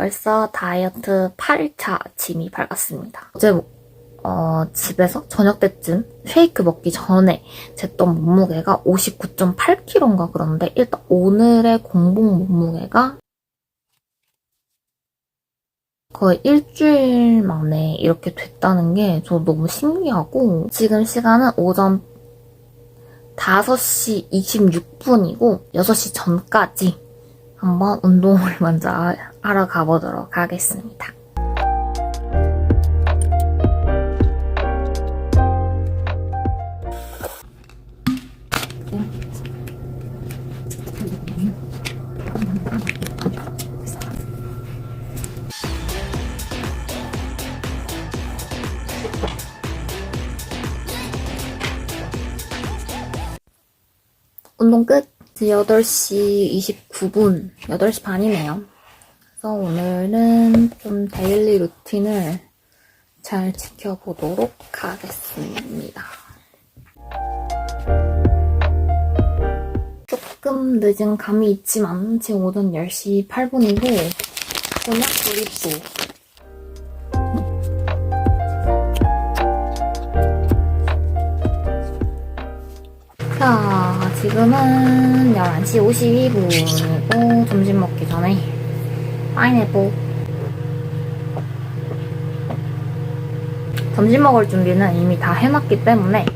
벌써 다이어트 8일차 짐이 밝았습니다. 어제 어, 집에서 저녁 때쯤 쉐이크 먹기 전에 쟀던 몸무게가 59.8kg인가 그런데 일단 오늘의 공복 몸무게가 거의 일주일 만에 이렇게 됐다는 게 저 너무 신기하고 지금 시간은 오전 5시 26분이고 6시 전까지 한번 운동을 먼저 하러 가보도록 하겠습니다. 운동 끝! 이제 8시 29분, 8시 반이네요. 그래서 오늘은 좀 데일리 루틴을 잘 지켜보도록 하겠습니다. 조금 늦은 감이 있지만 지금 오전 10시 8분이고 곤약 브리또 자, 지금은 11시 52분이고 점심 먹기 전에 파인애플 점심 먹을 준비는 이미 다 해놨기 때문에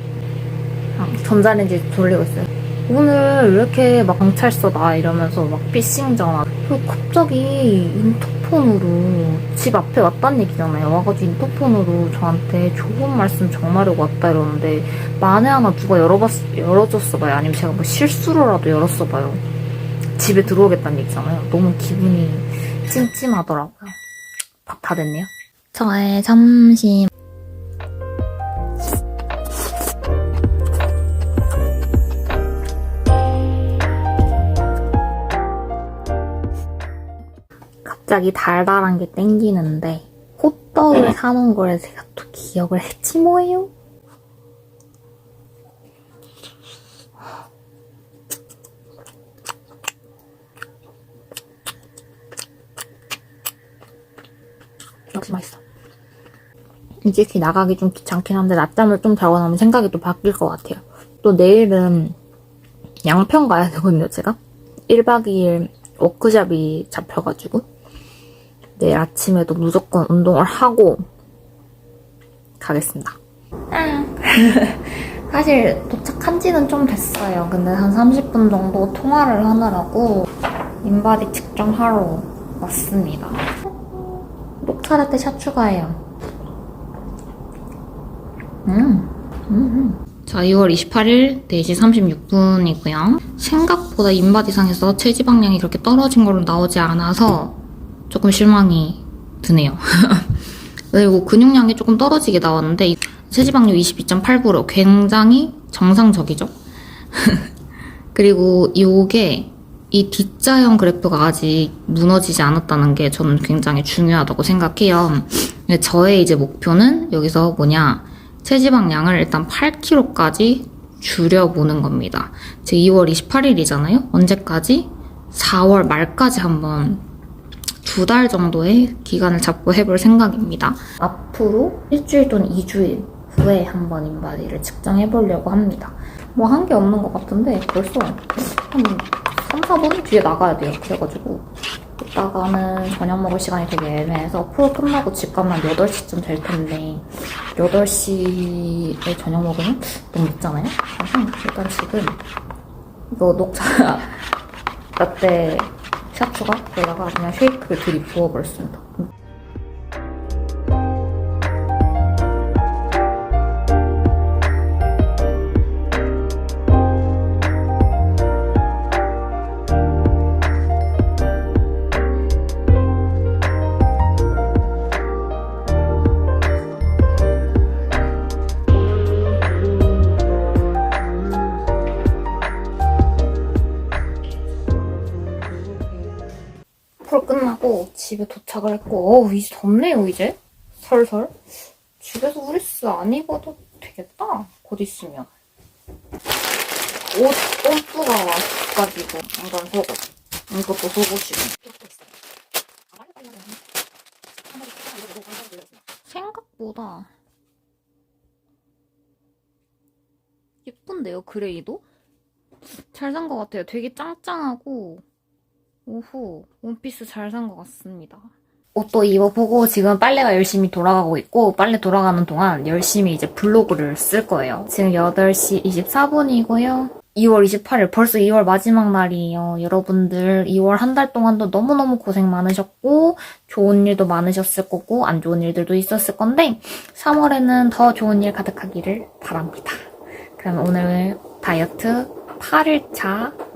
아, 전자레인지 돌리고 있어요. 오늘 왜 이렇게 막 경찰서 나 이러면서 막 피싱 전화 그리고 갑자기 인터폰으로 집 앞에 왔다는 얘기잖아요. 와가지고 인터폰으로 저한테 좋은 말씀 전하려고 왔다 이러는데 만에 하나 누가 열어봤, 열어줬어 봐요. 아니면 제가 뭐 실수로라도 열었어 봐요. 집에 들어오겠다는 얘기잖아요. 너무 기분이 찜찜하더라고요. 밥 다 됐네요. 저의 점심. 갑자기 달달한 게 땡기는데 호떡을 사놓은 걸 제가 또 기억을 했지 뭐예요? 역시 맛있어. 이렇게 나가기 좀 귀찮긴 한데 낮잠을 좀 자고 나면 생각이 또 바뀔 것 같아요. 또 내일은 양평 가야 되거든요, 제가. 1박 2일 워크샵이 잡혀가지고 내일 아침에도 무조건 운동을 하고 가겠습니다. 사실 도착한 지는 좀 됐어요. 근데 한 30분 정도 통화를 하느라고 인바디 측정하러 왔습니다. 녹차라떼 샷 추가해요. 음, 음, 음. 자, 2월 28일 4시 36분이고요. 생각보다 인바디 상에서 체지방량이 그렇게 떨어진 걸로 나오지 않아서 조금 실망이 드네요. 그리고 근육량이 조금 떨어지게 나왔는데 이 체지방률 22.8% 굉장히 정상적이죠. 그리고 이게 이 D자형 그래프가 아직 무너지지 않았다는 게 저는 굉장히 중요하다고 생각해요. 저의 이제 목표는 여기서 뭐냐 체지방량을 일단 8kg까지 줄여보는 겁니다. 제 2월 28일이잖아요. 언제까지? 4월 말까지 한번 두 달 정도의 기간을 잡고 해볼 생각입니다. 앞으로 일주일 또는 2주일 후에 한번 인바디를 측정해보려고 합니다. 뭐 한 게 없는 것 같은데 벌써 한 3, 4분 뒤에 나가야 돼요. 그래가지고 이따가는 저녁 먹을 시간이 되게 애매해서 프로 끝나고 집 가면 8시쯤 될 텐데 8시에 저녁 먹으면 너무 늦잖아요? 그래서 일단 지금 이거 녹차 라떼 샤추가 여기다가 그냥 쉐이크를 들이 부어버렸습니다. 워크를 끝나고 집에 도착을 했고 어우 이제 덥네요 이제. 설설. 집에서 후리스 안 입어도 되겠다. 곧 있으면. 옷 꼼수가 와가지고 이건 속옷. 이것도 속옷이고. 생각보다 예쁜데요 그레이도? 잘 산 것 같아요. 되게 짱짱하고 오호, 원피스 잘 산 것 같습니다. 옷도 입어보고 지금 빨래가 열심히 돌아가고 있고, 빨래 돌아가는 동안 열심히 이제 블로그를 쓸 거예요. 지금 8시 24분이고요. 2월 28일, 벌써 2월 마지막 날이에요. 여러분들 2월 한 달 동안도 너무너무 고생 많으셨고, 좋은 일도 많으셨을 거고, 안 좋은 일들도 있었을 건데, 3월에는 더 좋은 일 가득하기를 바랍니다. 그럼 오늘 다이어트 8일차